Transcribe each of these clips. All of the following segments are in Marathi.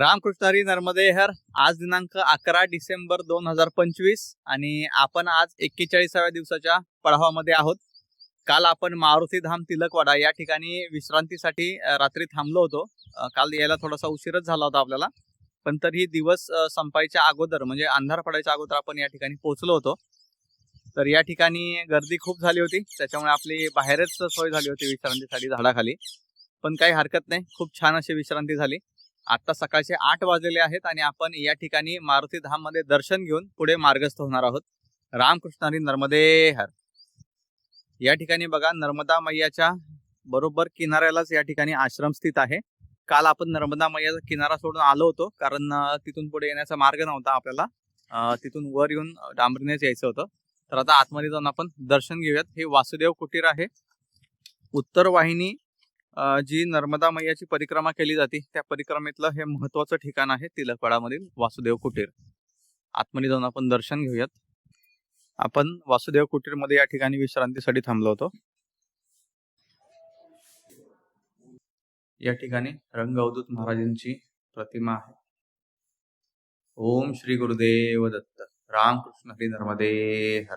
रामकृष्ण हरी नर्मदे हर आज दिनांक अकरा डिसेंबर दोन हजार पंचवीस आणि आपण आज एक्केचाळीसाव्या दिवसाच्या पडावामध्ये आहोत. काल आपण मारुती धाम तिलकवाडा या ठिकाणी विश्रांतीसाठी रात्री थांबलो होतो. काल यायला थोडासा उशीरच झाला होता आपल्याला. पण तरीही दिवस संपायच्या अगोदर म्हणजे अंधार पडायच्या अगोदर आपण या ठिकाणी पोहोचलो होतो. तर या ठिकाणी गर्दी खूप झाली होती. त्याच्यामुळे आपली बाहेरच सोय झाली होती विश्रांतीसाठी झाडाखाली. पण काही हरकत नाही. खूप छान अशी विश्रांती झाली. आता सकाळचे आठ वाजलेले आहेत आणि आपण या ठिकाणी मारुती धाममध्ये दर्शन घेऊन पुढे मार्गस्थ होणार आहोत. रामकृष्णारी नर्मदे हर. या ठिकाणी बघा नर्मदा मैयाच्या बरोबर किनाऱ्यालाच या ठिकाणी आश्रम स्थित आहे. काल आपण नर्मदा मैयाचा किनारा सोडून आलो होतो कारण तिथून पुढे येण्याचा मार्ग नव्हता आपल्याला. तिथून वर येऊन डांबरीनेच यायचं होतं. तर आता आतमध्ये जाऊन आपण दर्शन घेऊयात. हे वासुदेव कुटीर आहे. उत्तर वाहिनी जी नर्मदा मैयाची परिक्रमा केली जाते त्या परिक्रमेतलं हे महत्वाचं ठिकाण आहे तिलकवाडामधील वासुदेव कुटीर. आतमध्ये जाऊन आपण दर्शन घेऊयात. आपण वासुदेव कुटीरमध्ये या ठिकाणी विश्रांतीसाठी थांबलो होतो. या ठिकाणी रंग अवधूत महाराजांची प्रतिमा आहे. ओम श्री गुरुदेव दत्त. रामकृष्ण हरी नर्मदे हर.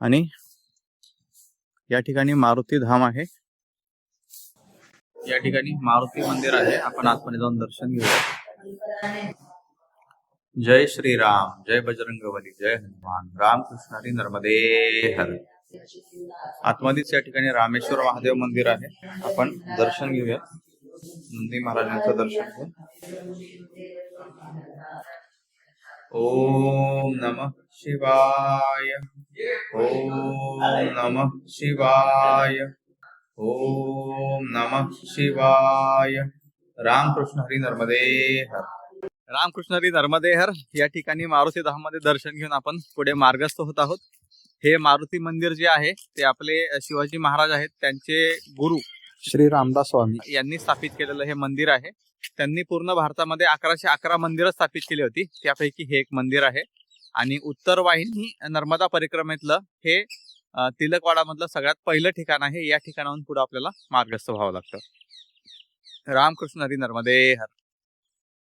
आणि या ठिकाणी मारुती धाम आहे. या ठिकाणी मारुती मंदिर आहे. आपण आतमध्ये जाऊन दर्शन घेऊया. जय श्रीराम जय बजरंगबली जय हनुमान. रामकृष्ण हरी नर्मदे हर. आतमध्येच या ठिकाणी रामेश्वर महादेव मंदिर आहे. आपण दर्शन घेऊया. नंदी महाराजांचं दर्शन घेऊ ओम नमः. शिवाय। ओम नमः शिवाय। ओम नमः शिवाय। रामकृष्ण हरी नर्मदे हर। रामकृष्ण हरी नर्मदे हर। या ठिकाणी मारुती धाममध्ये दर्शन घेऊन आपण पुढे मार्गस्थ होत आहोत. हे मारुती मंदिर जे आहे ते आपले शिवाजी महाराज आहेत त्यांचे गुरु श्री रामदास स्वामी. यांनी स्थापित केलेलं हे मंदिर आहे. त्यांनी पूर्ण भारतामध्ये अकराशे अकरा मंदिरं स्थापित केली होती. त्यापैकी हे एक मंदिर आहे. आणि उत्तर वाहिनी नर्मदा परिक्रमेतलं हे तिलकवाडामधलं सगळ्यात पहिलं ठिकाण आहे. या ठिकाणाहून पुढे आपल्याला मार्गस्थ व्हावं लागतं. रामकृष्ण हरी नर्मदे हर.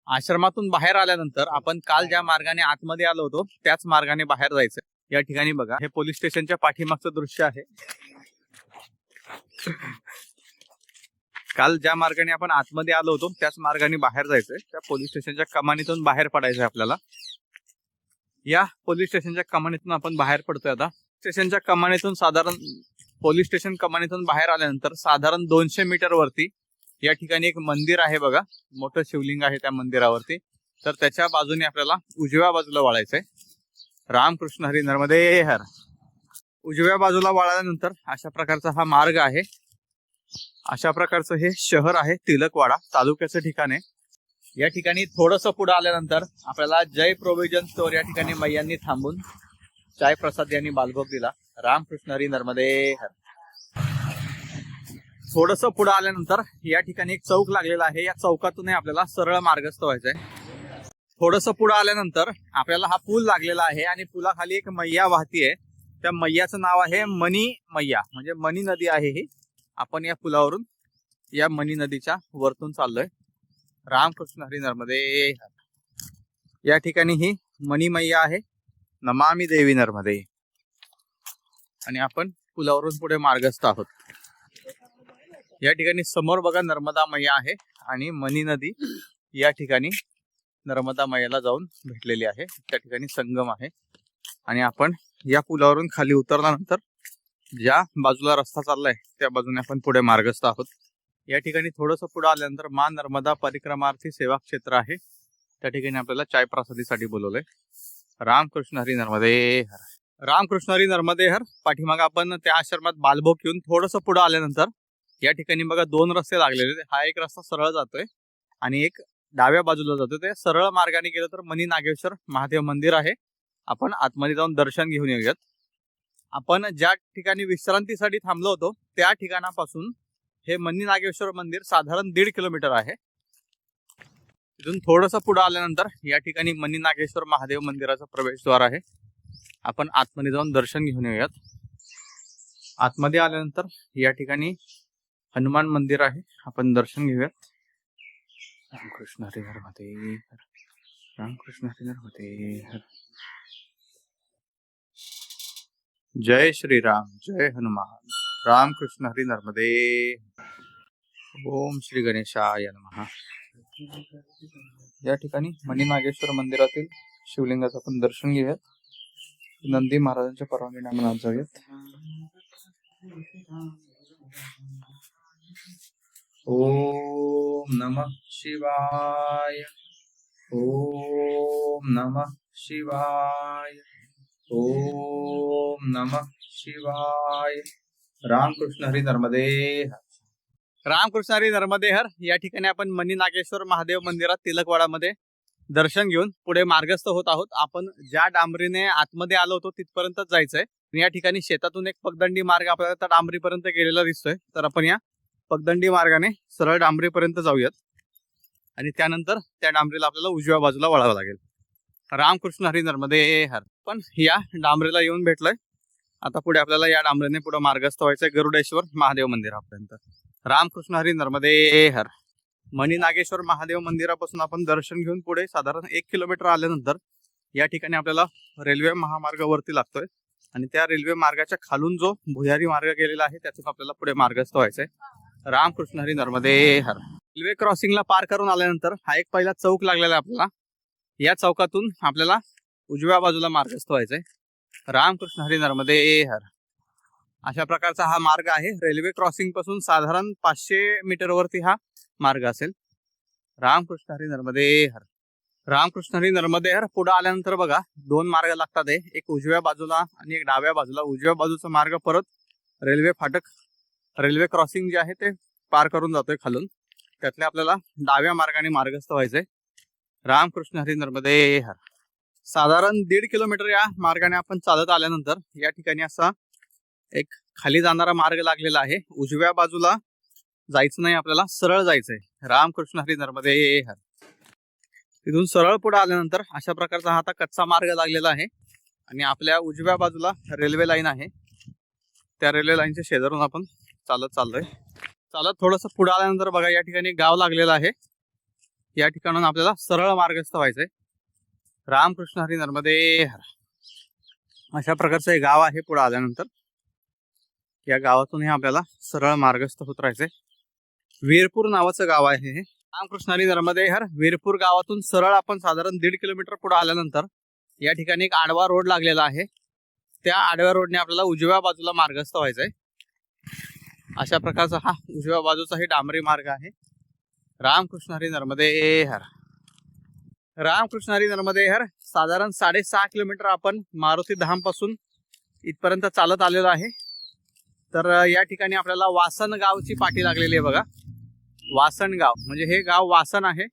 आश्रमातून बाहेर आल्यानंतर आपण काल ज्या मार्गाने आतमध्ये आलो होतो त्याच मार्गाने बाहेर जायचं या ठिकाणी बघा हे पोलीस स्टेशनच्या पाठीमागचं दृश्य आहे. काल ज्या मार्गाने आपण आतमध्ये आलो होतो त्याच मार्गाने बाहेर जायचंय. त्या पोलीस स्टेशनच्या कमानीतून बाहेर पडायचंय आपल्याला. या पोलीस स्टेशनच्या कमानीतून आपण बाहेर पडतोय आता. स्टेशनच्या कमानीतून साधारण पोलीस स्टेशन कमानीतून बाहेर आल्यानंतर साधारण दोनशे मीटर वरती या ठिकाणी एक मंदिर आहे बघा. मोठं शिवलिंग आहे त्या मंदिरावरती. तर त्याच्या बाजूने आपल्याला उजव्या बाजूला वाळायचंय. रामकृष्ण हरी नर्मदे हर. उजव्या बाजूला वाळल्यानंतर अशा प्रकारचा हा मार्ग आहे. अशा प्रकारचं हे शहर आहे तिलकवाडा तालुक्याचं ठिकाण आहे. या ठिकाणी थोडस पुढे आल्यानंतर आपल्याला जय प्रोव्हिजन स्टोर या ठिकाणी मैयांनी थांबून चाय प्रसाद यांनी बालभोग दिला. रामकृष्ण हरी नर्मदे हर. थोडस पुढे आल्यानंतर या ठिकाणी एक चौक लागलेला आहे. या चौकातूनही आपल्याला सरळ मार्गस्थ व्हायचंय. थोडस पुढे आल्यानंतर आपल्याला हा पूल लागलेला आहे आणि पुलाखाली एक मैया वाहतीये त्या मैयाचं नाव आहे मनी मैया. म्हणजे मनी नदी आहे ही. आपण या पुलावरून या मनी नदीच्या वरतून चाललोय. रामकृष्ण हरी नर्मदे या ठिकाणी ही मणिमय्या मैया आहे नमामी देवी नर्मदे. आणि आपण पुलावरून पुढे मार्गस्थ आहोत. या ठिकाणी समोर बघा नर्मदा मैया आहे आणि मनी नदी या ठिकाणी नर्मदा मैयाला जाऊन भेटलेली आहे. त्या ठिकाणी संगम आहे. आणि आपण या पुलावरून खाली उतरल्यानंतर ज्या बाजूला रस्ता चाललाय त्या बाजूने आपण पुढे मार्गस्थ आहोत. या ठिकाणी थोडस पुढे आल्यानंतर मा नर्मदा परिक्रमार्थी सेवा क्षेत्र आहे. त्या ठिकाणी आपल्याला चाय प्रसादीसाठी बोलवलंय. रामकृष्ण हरी नर्मदे हर. रामकृष्ण हरी नर्मदे हर. पाठीमाग आपण त्या आश्रमात बालभोग येऊन थोडस पुढे आल्यानंतर या ठिकाणी बघा दोन रस्ते लागलेले हा एक रस्ता सरळ जातोय आणि एक डाव्या बाजूला जातोय. ते सरळ मार्गाने गेलं तर मनी नागेश्वर महादेव मंदिर आहे. आपण आतमध्ये जाऊन दर्शन घेऊन येऊयात. आपण ज्या ठिकाणी विश्रांतीसाठी थांबलो होतो त्या ठिकाणापासून हे मनी नागेश्वर मंदिर साधारण दीड किलोमीटर आहे. तिथून थोडस पुढे आल्यानंतर या ठिकाणी मनी नागेश्वर महादेव मंदिराचा प्रवेशद्वार आहे. आपण आतमध्ये जाऊन दर्शन घेऊन येऊयात. आतमध्ये आल्यानंतर या ठिकाणी हनुमान मंदिर आहे. आपण दर्शन घेऊयात. रामकृष्ण हरी नर्मदे हर रामकृष्ण हरी. नर्मदे जय श्रीराम जय हनुमान रामकृष्ण हरी नर्मदे ओम श्री गणेशाय नमः. या ठिकाणी मणिनागेश्वर मंदिरातील शिवलिंगाचं आपण दर्शन घेऊयात. नंदी महाराजांच्या परवानगीने आपण आज जाऊयात. ओम नमः शिवाय. ओम नमः शिवाय. ओम नमः शिवाय. रामकृष्ण हरी नर्मदे. रामकृष्णारी रामकृष्ण हरी नर्मदे हर या ठिकाणी आपण मनी नागेश्वर महादेव मंदिरात तिलकवाडामध्ये दर्शन घेऊन पुढे मार्गस्थ होत आहोत. आपण ज्या डांबरीने आतमध्ये आलो होतो तिथपर्यंतच जायचंय. या ठिकाणी शेतातून एक पगदंडी मार्ग आपल्याला त्या डांबरीपर्यंत गेलेला दिसतोय. तर आपण या पगदंडी मार्गाने सरळ डांबरीपर्यंत जाऊयात. आणि त्यानंतर त्या डांबरीला आपल्याला उजव्या बाजूला वळावं लागेल. रामकृष्ण हरी नर्मदे हर पण या डांबरीला येऊन भेटलोय. आता पुढे आपल्याला या डांबरीने पुढे मार्गस्थ व्हायचं गरुडेश्वर महादेव मंदिरापर्यंत रामकृष्ण हरी नर्मदे हर. मणी नागेश्वर महादेव मंदिरापासून आपण दर्शन घेऊन पुढे साधारण एक किलोमीटर आल्यानंतर या ठिकाणी आपल्याला रेल्वे महामार्गावरती लागतोय. आणि त्या रेल्वे मार्गाच्या खालून जो भुयारी मार्ग गेलेला आहे त्यातून आपल्याला पुढे मार्गस्थ व्हायचंय. रामकृष्ण हरी नर्मदे हर. रेल्वे क्रॉसिंगला पार करून आल्यानंतर हा एक पहिला चौक लागलेला आहे आपल्याला. या चौकातून आपल्याला उजव्या बाजूला मार्गस्थ व्हायचंय. रामकृष्ण हरी नर्मदे हर. अशा प्रकारचा हा मार्ग आहे. रेल्वे क्रॉसिंगपासून साधारण पाचशे मीटर वरती हा मार्ग असेल. रामकृष्ण हरी नर्मदे हर. रामकृष्ण हरी नर्मदे हर. पुढे आल्यानंतर बघा दोन मार्ग लागतात एक उजव्या बाजूला आणि एक डाव्या बाजूला. उजव्या बाजूचा मार्ग परत रेल्वे फाटक रेल्वे क्रॉसिंग जे आहे ते पार करून जातोय खालून. त्यातले आपल्याला डाव्या मार्गाने मार्गस्थ व्हायचंय. रामकृष्ण हरी नर्मदे हर. साधारण दीड किलोमीटर या मार्गाने आपण चालत आल्यानंतर या ठिकाणी असा एक खाली जाणारा मार्ग लागलेला आहे. उजव्या बाजूला जायचं नाही आपल्याला सरळ जायचंय. रामकृष्ण हरी नर्मदे हर. तिथून सरळ पुढे आल्यानंतर अशा प्रकारचा हा आता कच्चा मार्ग लागलेला आहे. आणि आपल्या उजव्या बाजूला रेल्वे लाईन आहे. त्या रेल्वे लाईनच्या शेजारून आपण चालत चाललोय. चालत थोडस पुढे आल्यानंतर बघा या ठिकाणी गाव लागलेलं आहे. या ठिकाणून आपल्याला सरळ मार्गस्थ व्हायचंय. रामकृष्ण हरी नर्मदे हर. अशा प्रकारचं हे गाव आहे पुढे आल्यानंतर. या गावातूनही आपल्याला सरळ मार्गस्थ होत राहायचंय. वीरपूर नावाचं गाव आहे हे. रामकृष्ण हरी नर्मदे हर. वीरपूर गावातून सरळ आपण साधारण दीड किलोमीटर पुढे आल्यानंतर या ठिकाणी एक आडवा रोड लागलेला आहे. त्या आडव्या रोडने आपल्याला उजव्या बाजूला मार्गस्थ व्हायचंय. अशा प्रकारचा हा उजव्या बाजूचा हे डांबरी मार्ग आहे. रामकृष्ण हरी नर्मदे हर. रामकृष्ण हरी नर्मदे हर साधारण साडेसहा किलोमीटर आपण मारुती धामपासून इथपर्यंत चालत आलेलो आहे. तर या ठिकाणी आपल्याला वासन गावची पाठी लागलेली आहे बघा. वासन गाव म्हणजे हे गाव वासन आहे.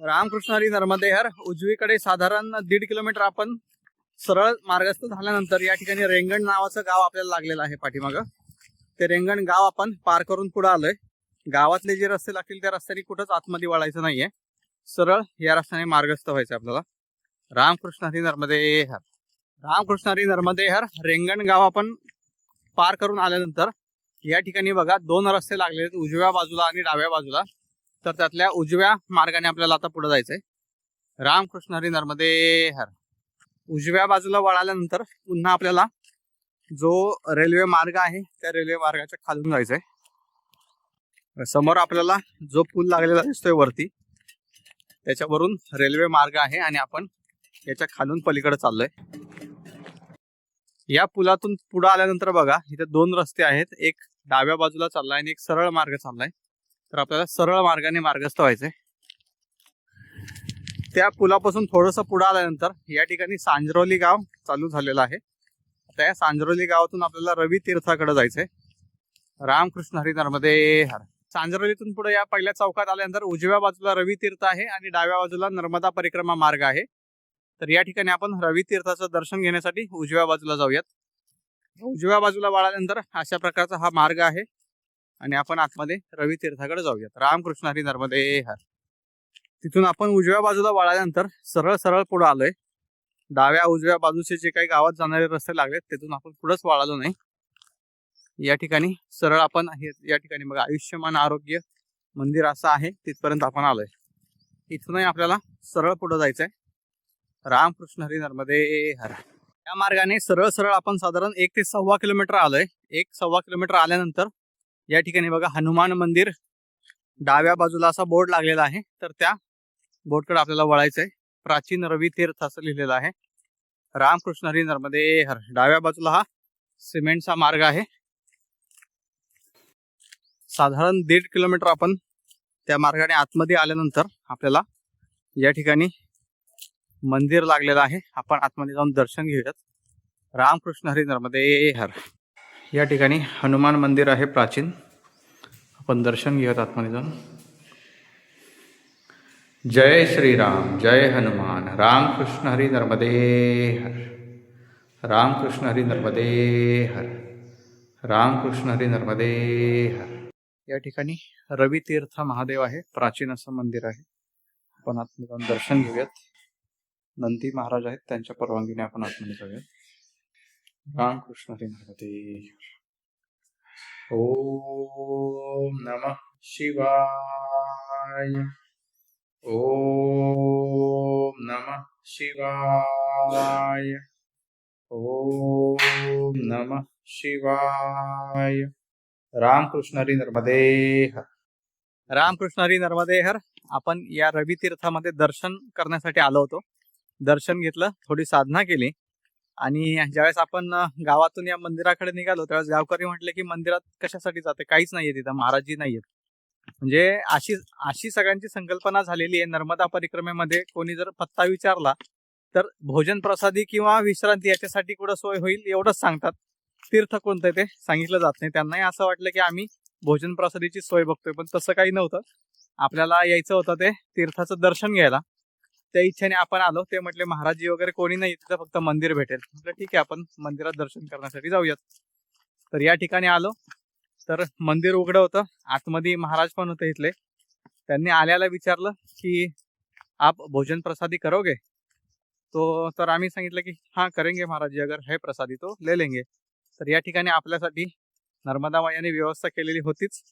रामकृष्ण हरी नर्मदे हर उजवीकडे साधारण दीड किलोमीटर आपण सरळ मार्गस्थ झाल्यानंतर या ठिकाणी रेंगण नावाचं गाव आपल्याला लागलेलं आहे पाठीमागं. ते रेंगण गाव आपण पार करून पुढे आलोय. गावातले जे रस्ते लागतील त्या रस्त्याने कुठंच आतमध्ये वळायचं नाहीये. सरळ या रस्त्याने मार्गस्थ व्हायचं आपल्याला. रामकृष्ण हरी नर्मदे हर. रामकृष्ण हरी नर्मदे हर. रेंगण गाव आपण पार करून आल्यानंतर या ठिकाणी बघा दोन रस्ते लागले आहेत. उजव्या बाजूला आणि डाव्या बाजूला. तर त्यातल्या उजव्या मार्गाने आपल्याला आता पुढे जायचंय. रामकृष्ण हरी नर्मदे हर. उजव्या बाजूला वळाल्यानंतर पुन्हा आपल्याला जो रेल्वे मार्ग आहे त्या रेल्वे मार्गाच्या खालून जायचंय. समोर आपल्याला जो पूल लागलेला दिसतोय वरती त्याच्यावरून रेल्वे मार्ग आहे आणि आपण याच्या खालून पलीकडे चाललोय. या पुलातून पुढे आल्यानंतर बघा इथे दोन रस्ते आहेत. एक डाव्या बाजूला चाललाय आणि एक सरळ मार्ग चाललाय. तर आपल्याला सरळ मार्गाने मार्गस्थ व्हायचंय. त्या पुलापासून थोडस पुढे आल्यानंतर या ठिकाणी सांजरोली गाव चालू झालेलं आहे. आता या सांजरोली गावातून आपल्याला रवी तीर्थाकडे जायचंय. रामकृष्ण हरी नर्मदे हर. सांजरोलीतून पुढे या पहिल्या चौकात आल्यानंतर उजव्या बाजूला रवी तीर्थ आहे आणि डाव्या बाजूला नर्मदा परिक्रमा मार्ग आहे. तर या ठिकाणी आपण रवी तीर्थाचं दर्शन घेण्यासाठी उजव्या बाजूला जाऊयात. उजव्या बाजूला वळाल्यानंतर अशा प्रकारचा हा मार्ग आहे आणि आपण आतमध्ये रवी तीर्थाकडे जाऊयात. रामकृष्ण हरी नर्मदे हर. तिथून आपण उजव्या बाजूला वळाल्यानंतर सरळ सरळ पुढे आलोय. डाव्या उजव्या बाजूचे जे काही गावात जाणारे रस्ते लागलेत तिथून आपण पुढेच वळालो नाही. या ठिकाणी सरळ आपण आहे या ठिकाणी बघा आयुष्यमान आरोग्य मंदिर असं आहे तिथपर्यंत आपण आलोय. इथूनही आपल्याला सरळ पुढे जायचंय. रामकृष्ण हरी नर्मदे हर. या मार्गाने सरळ सरळ आपण साधारण एक ते सव्वा किलोमीटर आलोय. एक सव्वा किलोमीटर आल्यानंतर या ठिकाणी बघा हनुमान मंदिर डाव्या बाजूला असा बोर्ड लागलेला आहे. तर त्या बोर्डकडे आपल्याला वळायचंय. प्राचीन रवी तीर्थ असं लिहिलेलं आहे. रामकृष्ण हरी नर्मदे हर. डाव्या बाजूला हा सिमेंटचा मार्ग आहे. साधारण दीड किलोमीटर आपण त्या मार्गाने आतमध्ये आल्यानंतर आपल्याला या ठिकाणी मंदिर लागलेलं आहे. आपण आतमध्ये जाऊन दर्शन घेऊयात. रामकृष्ण हरी नर्मदे हर. या ठिकाणी हनुमान मंदिर आहे प्राचीन. आपण दर्शन घेऊयात आतमध्ये जाऊन. जय श्रीराम जय हनुमान. रामकृष्ण हरी नर्मदे हर. रामकृष्ण हरी नर्मदे हर. रामकृष्ण हरी नर्मदे हर. या ठिकाणी रवी तीर्थ महादेव आहे. प्राचीन असं मंदिर आहे. आपण आतमध्ये जाऊन दर्शन घेऊयात. नंदी महाराज आहेत. त्यांच्या परवानगीने आपण आतमध्ये जाऊयात. रामकृष्ण हरी नर्मदे ओम नम शिवाय. ओम नम शिवाय. ओम नम शिवाय. रामकृष्ण हरी नर्मदे हर आपण या रवी तीर्थामध्ये दर्शन करण्यासाठी आलो होतो. दर्शन घेतलं थोडी साधना केली. आणि ज्यावेळेस आपण गावातून या मंदिराकडे निघालो त्यावेळेस गावकरी म्हटले की मंदिरात कशासाठी जाते? काहीच नाहीये तिथं महाराजजी नाहीयेत. म्हणजे अशी अशी सगळ्यांची संकल्पना झालेली आहे. नर्मदा परिक्रमेमध्ये कोणी जर पत्ता विचारला तर भोजन प्रसादी किंवा विश्रांती याच्यासाठी कुठं सोय होईल एवढंच सांगतात. तीर्थ कोणतं आहे ते सांगितलं जात नाही. त्यांनाही असं वाटलं की आम्ही भोजन प्रसादीची सोय बघतोय पण तसं काही नव्हतं. आपल्याला यायचं होतं ते तीर्थाचं दर्शन घ्यायला. त्या इच्छेने आपण आलो. ते म्हटले महाराजी वगैरे कोणी नाही तिथं फक्त मंदिर भेटेल. म्हटलं ठीक आहे आपण मंदिरात दर्शन करण्यासाठी जाऊयात. तर या ठिकाणी आलो. तर मंदिर उघडं होतं. आतमध्ये महाराज पण होते इथले. त्यांनी आल्याला विचारलं की आप भोजन प्रसादी करोगे? तो तर आम्ही सांगितलं की हा करेंगे महाराज जी अगर है प्रसादी तो ले लेंगे. तर या ठिकाणी आपल्यासाठी नर्मदा मायाने व्यवस्था केलेली होतीच.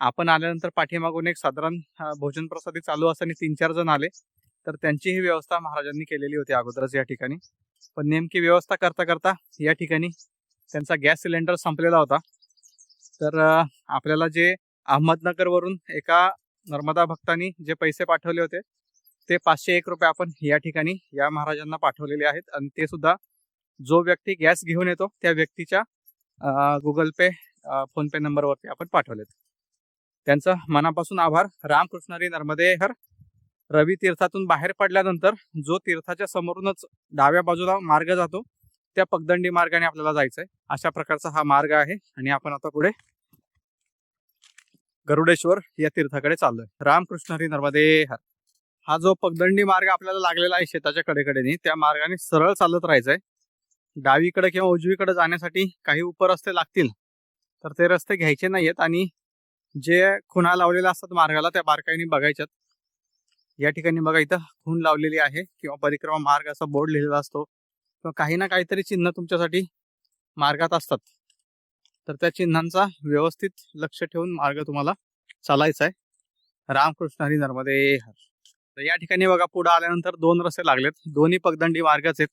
आपण आल्यानंतर पाठीमागून एक साधारण भोजन प्रसादी चालू असताना तीन चार जण आले. तर त्यांची ही व्यवस्था महाराजांनी केलेली होती अगोदरच या ठिकाणी. पण नेमकी व्यवस्था करता करता या ठिकाणी त्यांचा गॅस सिलेंडर संपलेला होता. तर आपल्याला जे अहमदनगरवरून एका नर्मदा भक्तांनी जे पैसे पाठवले होते ते पाचशे एक रुपये आपण या ठिकाणी या महाराजांना पाठवलेले आहेत. आणि ते सुद्धा जो व्यक्ती गॅस घेऊन येतो त्या व्यक्तीच्या गुगल पे फोन पे नंबरवरती आपण पाठवलेत. त्यांचं मनापासून आभार. रामकृष्णारी नर्मदे हर रवी तीर्थातून बाहेर पडल्यानंतर जो तीर्थाच्या समोरूनच डाव्या बाजूला मार्ग जातो त्या पगदंडी मार्गाने आपल्याला जायचंय. अशा प्रकारचा हा मार्ग आहे आणि आपण आता पुढे गरुडेश्वर या तीर्थाकडे चाललोय. रामकृष्ण हरी नर्मदे हर हा जो पगदंडी मार्ग आपल्याला लागलेला आहे शेताच्या कडेकडेने त्या मार्गाने सरळ चालत राहायचंय. डावीकडे किंवा उजवीकडे जाण्यासाठी काही उपरस्ते लागतील. तर ते रस्ते घ्यायचे नाहीयेत आणि जे खुणा लावलेल्या असतात मार्गाला त्या बारकाईने बघायच्यात. या ठिकाणी बघा इथं खून लावलेली आहे किंवा परिक्रमा मार्ग असा बोर्ड लिहिलेला असतो. किंवा काही ना काहीतरी चिन्ह तुमच्यासाठी मार्गात असतात. तर त्या चिन्हांचा व्यवस्थित लक्ष ठेवून मार्ग तुम्हाला चालायचा आहे. रामकृष्ण हरी नर्मदे हर. तर या ठिकाणी बघा पुढे आल्यानंतर दोन रस्ते लागलेत. दोन्ही पगदंडी मार्गच आहेत.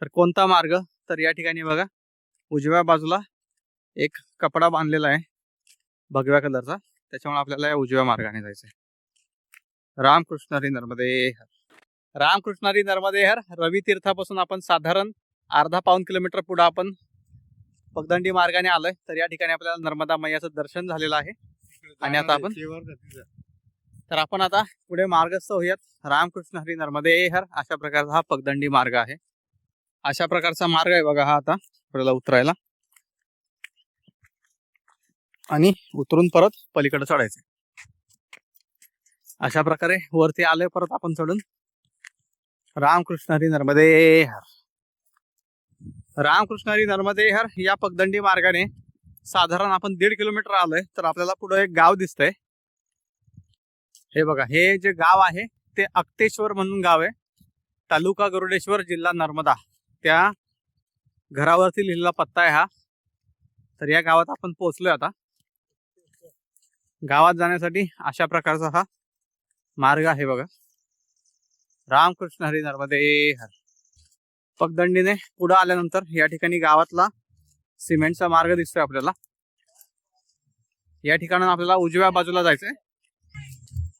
तर कोणता मार्ग? तर या ठिकाणी बघा. उजव्या बाजूला एक कपडा बांधलेला आहे. भगव्या कलरचा त्याच्यामुळे आपल्याला या उजव्या मार्गाने जायचंय. रामकृष्ण हरी नर्मदे हर रामकृष्ण हरी नर्मदे हर रवी तीर्थापासून आपण साधारण अर्धा पाऊन किलोमीटर पुढे आपण पगदंडी मार्गाने आलोय. तर या ठिकाणी आपल्याला नर्मदा मैयाचं दर्शन झालेलं आहे. आणि आता आपण तर आपण आता पुढे मार्गस्थ होऊयात. रामकृष्ण हरी नर्मदे हर अशा प्रकारचा हा पगदंडी मार्ग आहे. अशा प्रकारचा मार्ग आहे बघा हा आता आपल्याला उतरायला. आणि उतरून परत पलीकडे चढायचं. अशा प्रकारे वरती आलोय परत आपण चढून. रामकृष्ण हरी नर्मदे हर. रामकृष्ण हरी नर्मदे हर या पगदंडी मार्गाने साधारण आपण दीड किलोमीटर आलोय तर आपल्याला पुढे एक गाव दिसतंय. हे बघा हे जे गाव आहे ते अक्तेश्वर म्हणून गाव आहे. तालुका गरुडेश्वर जिल्हा नर्मदा. त्या घरावरती लिहिलेला पत्ता आहे हा. तर या गावात आपण पोहोचलोय आता. गावात जाण्यासाठी अशा प्रकारचा हा मार्ग आहे बघा. रामकृष्ण हरी नर्मदे हर. पगदंडीने पुढे आल्यानंतर या ठिकाणी गावातला सिमेंटचा मार्ग दिसतोय आपल्याला. या ठिकाणून आपल्याला उजव्या बाजूला जायचंय.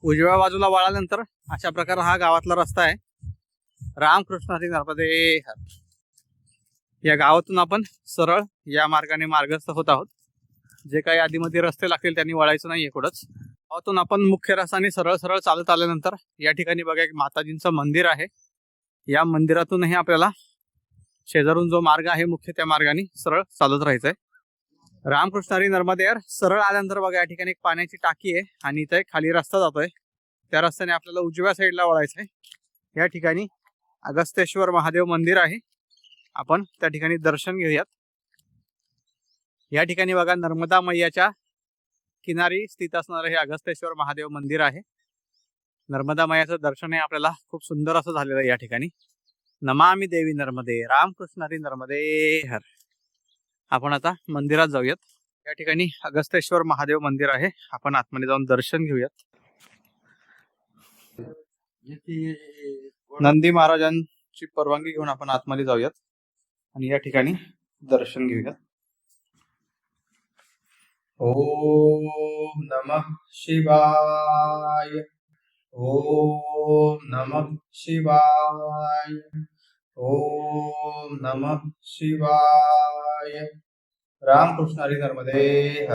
उजव्या बाजूला वळाल्यानंतर अशा प्रकारे हा गावातला रस्ता आहे. रामकृष्ण हरी नर्मदे हर. या गावातून आपण सरळ या मार्गाने मार्गस्थ होत आहोत. जे काही आधीमध्ये रस्ते लागतील त्यांनी वळायचं नाही कुठंच. गावातून आपण मुख्य रस्त्याने सरळ सरळ चालत आल्यानंतर या ठिकाणी बघा एक माताजींचं मंदिर आहे. या मंदिरातूनही आपल्याला शेजारून जो मार्ग आहे मुख्य त्या मार्गाने सरळ चालत राहायचंय. रामकृष्णारी हरी सरळ आल्यानंतर बघा या ठिकाणी एक पाण्याची टाकी आहे आणि इथे एक खाली रस्ता जातोय. त्या रस्त्याने आपल्याला उजव्या साईडला वळायचंय. या ठिकाणी अगस्तेश्वर महादेव मंदिर आहे. आपण त्या ठिकाणी दर्शन घेऊयात. या ठिकाणी बघा नर्मदा मैयाच्या किनारी स्थित असणारं हे अगस्तेश्वर महादेव मंदिर आहे. नर्मदा मैयाचं दर्शन हे आपल्याला खूप सुंदर असं झालेलं आहे या ठिकाणी. नमामी देवी नर्मदे रामकृष्ण हरी नर्मदे हर. आपण आता मंदिरात जाऊयात. या ठिकाणी अगस्तेश्वर महादेव मंदिर आहे. आपण आतमध्ये जाऊन दर्शन घेऊयात. नंदी महाराजांची परवानगी घेऊन आपण आतमध्ये जाऊयात. आणि या ठिकाणी दर्शन घेऊया ओम नमः शिवाय. ओम नमः शिवाय. ओम नमः शिवाय. रामकृष्ण हरी नर्मदे